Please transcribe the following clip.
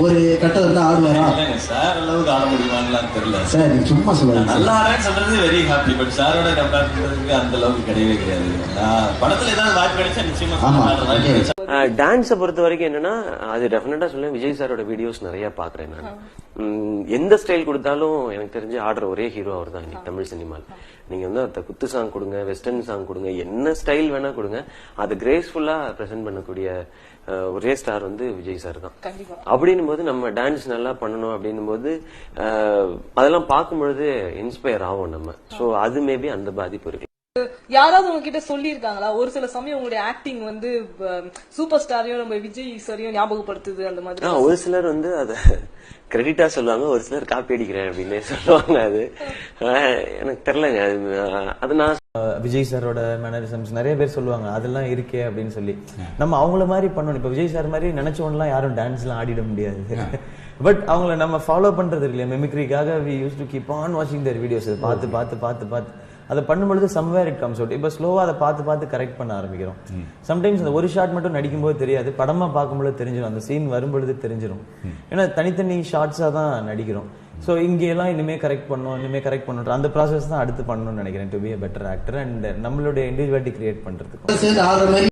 ஒரு கட்டம் இருந்தா ஆடுவாரா? சார் அளவுக்கு ஆட முடியுமான்லாம் தெரியல. சார் நீங்க சும்மா சொல்லுங்க. நல்லா ஆடுறேன்னு சொல்றது வெரி ஹாப்பி பட் சாரோட கம்பேர் பண்றதுக்கு அந்த அளவுக்கு கிடையவே கிடையாது. படத்துல ஏதாவது வாய்ப்பு கிடைச்சா நிச்சயமா டான்ஸை பொறுத்த வரைக்கும் என்னன்னா அது டெஃபினட்டா சொல்லுவேன். விஜய் சாரோட வீடியோஸ் நிறைய பாக்குறேன் நான். எந்த ஸ்டைல் கொடுத்தாலும் எனக்கு தெரிஞ்சு ஆடுற ஒரே ஹீரோ அவர் தான் தமிழ் சினிமாவில் நீங்க வந்து அந்த குத்து சாங் கொடுங்க வெஸ்டர்ன் சாங் கொடுங்க என்ன ஸ்டைல் வேணா கொடுங்க. அதை கிரேஸ்ஃபுல்லா ப்ரெசென்ட் பண்ணக்கூடிய ஒரே ஸ்டார் வந்து விஜய் சார் தான் கண்டிப்பா போது நம்ம டான்ஸ் நல்லா பண்ணணும் அப்படின் போது அதெல்லாம் பார்க்கும்பொழுது இன்ஸ்பயர் ஆகும் நம்ம. சோ அது மேபி அந்த பாதிப்பு இருக்கு. யாராவது உங்ககிட்ட சொல்லியிருக்காங்களா? ஒரு சில சமயம் உங்களுடைய ஆக்டிங் வந்து சூப்பர் ஸ்டாரையும் நம்ம விஜய் சாரையும் ஞாபகப்படுத்துது அந்த மாதிரி. ஒரு சிலர் வந்து அத கிரெடிட்டா சொல்லுவாங்க ஒரு சிலர் காப்பி அடிக்கிறேன் அப்படின்னு சொல்லுவாங்க அது. எனக்கு தெரியலங்க. அது, நான் விஜய் சாரோட மேனரிசம்ஸ் நிறைய பேர் சொல்லுவாங்க அதெல்லாம் இருக்கே அப்படின்னு சொல்லி. நம்ம அவங்கள மாதிரி பண்ணணும். இப்ப விஜய் சார் மாதிரி நினைச்சவன்லாம் யாரும் டான்ஸ்லாம் ஆடிட முடியாது. பட் அவங்கள நம்ம ஃபாலோ பண்றது இல்லையா? மெமிக்ரிக்காக we use to keep on வாட்சிங் தர் வீடியோஸ் பார்த்து பார்த்து பார்த்து பார்த்து. அதை பண்ணும்பொழுது சம்வேர் இட் கம்ஸ் அவுட் இப்போ ஸ்லோவா அதை பார்த்து பார்த்து கரெக்ட் பண்ண ஆரம்பிக்கிறோம். சம்டைம்ஸ் அந்த ஒரு ஷாட் மட்டும் நடிக்கும்போது தெரியாது. படமா பார்க்கும்போது தெரிஞ்சிடும் அந்த சீன் வரும்பொழுது தெரிஞ்சிடும் ஏன்னா தனித்தனி ஷார்ட்ஸா தான் நடிக்கிறோம். ஸோ இங்கெல்லாம் இனிமே கரெக்ட் பண்ணணும் இனிமே கரெக்ட் பண்ணணும் அந்த ப்ராசஸ் தான் அடுத்து பண்ணணும்னு நினைக்கிறேன். To be a better actor and நம்மளுடைய இண்டிவிஜுவாலிட்டி கிரியேட் மாதிரி